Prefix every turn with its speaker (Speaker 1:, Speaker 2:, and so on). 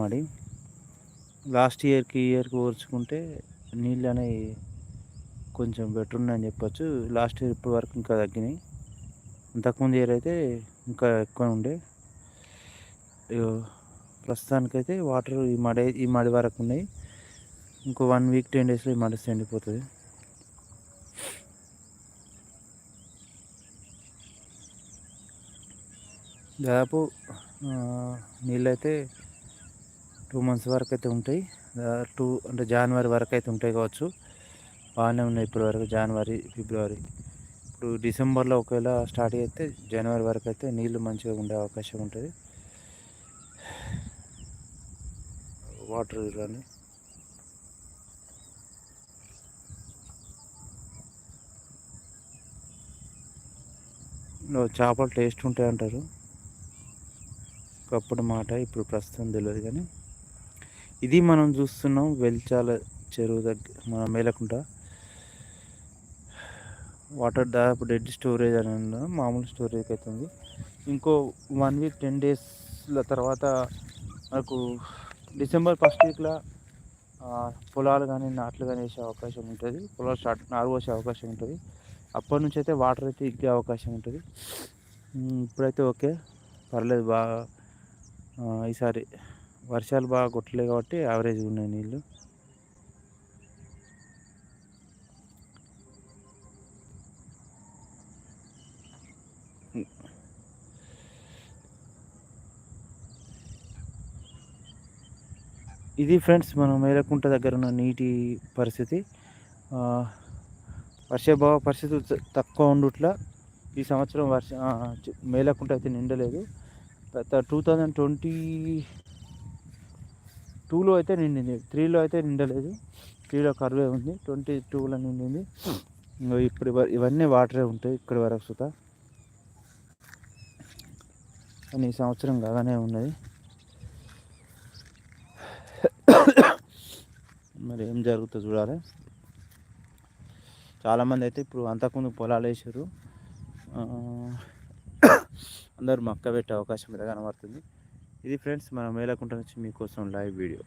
Speaker 1: మడి లాస్ట్ ఇయర్కి ఇయర్కి పోల్చుకుంటే నీళ్ళు అనేవి కొంచెం బెటర్ ఉన్నాయని చెప్పచ్చు. లాస్ట్ ఇయర్ ఇప్పటి వరకు ఇంకా తగ్గినాయి. అంతకుముందు ఇయర్ అయితే ఇంకా ఎక్కువ ఉండే. ప్రస్తుతానికైతే వాటర్ ఈ మడి ఈ మడి వరకు ఉన్నాయి. ఇంకో వన్ వీక్ టెన్ డేస్లో ఈ మడి ఎండిపోతుంది. దాదాపు నీళ్ళైతే టూ మంత్స్ వరకు అయితే ఉంటాయి టూ అంటే జనవరి వరకు అయితే ఉంటాయి కావచ్చు. బాగానే ఉన్నాయి ఇప్పటి వరకు జనవరి ఫిబ్రవరి. ఇప్పుడు డిసెంబర్లో ఒకవేళ స్టార్ట్ అయితే జనవరి వరకు అయితే నీళ్ళు మంచిగా ఉండే అవకాశం ఉంటుంది. వాటర్ కానీ చేపలు టేస్ట్ ఉంటాయి అంటారు. ఒకప్పుడు మాట ఇప్పుడు ప్రస్తుతం తెలియదు కానీ. ఇది మనం చూస్తున్నాం వెల్చాల చెరువు దగ్గర మన మేలకుంట. వాటర్ దాదాపు డెడ్ స్టోరేజ్ అని మామూలు స్టోరేజ్ అవుతుంది ఇంకో వన్ వీక్ టెన్ డేస్ల తర్వాత మనకు డిసెంబర్ ఫస్ట్ వీక్లో పొలాలు కానీ నాట్లు కానీ వేసే అవకాశం ఉంటుంది. పొలాలు స్టార్ట్ నారు పోసే అవకాశం ఉంటుంది. అప్పటి నుంచి అయితే వాటర్ అయితే ఇగ్గే అవకాశం ఉంటుంది. ఇప్పుడైతే ఓకే. పర్లేదు బాగా ఈసారి వర్షాలు బాగా కొట్టలేదు కాబట్టి యావరేజ్గా ఉన్నాయి నీళ్ళు ఇది ఫ్రెండ్స్ మనం మేలకుంట దగ్గర ఉన్న నీటి పరిస్థితి. వర్షభావ పరిస్థితి తక్కువ ఉండుట్లా ఈ సంవత్సరం వర్ష మేలకుంట అయితే నిండలేదు. టూ థౌజండ్ ట్వంటీ టూలో అయితే నిండింది. త్రీలో అయితే నిండలేదు. త్రీలో కరువే ఉంది? ట్వంటీ టూలో నిండింది. ఇప్పుడు ఇవన్నీ వాటరే ఉంటాయి ఇక్కడి వరకు సుత. కానీ ఈ సంవత్సరం కాగానే ఉన్నది. మరి ఏం జరుగుతుందో చూడాలి. చాలామంది అయితే ఇప్పుడు అంతకుముందు పొలాలు వేసారు. అందరూ మక్క పెట్టే అవకాశం అయితే కనబడుతుంది. ఇది ఫ్రెండ్స్ మన మేలకుంట నుంచి మీకోసం లైవ్ వీడియో.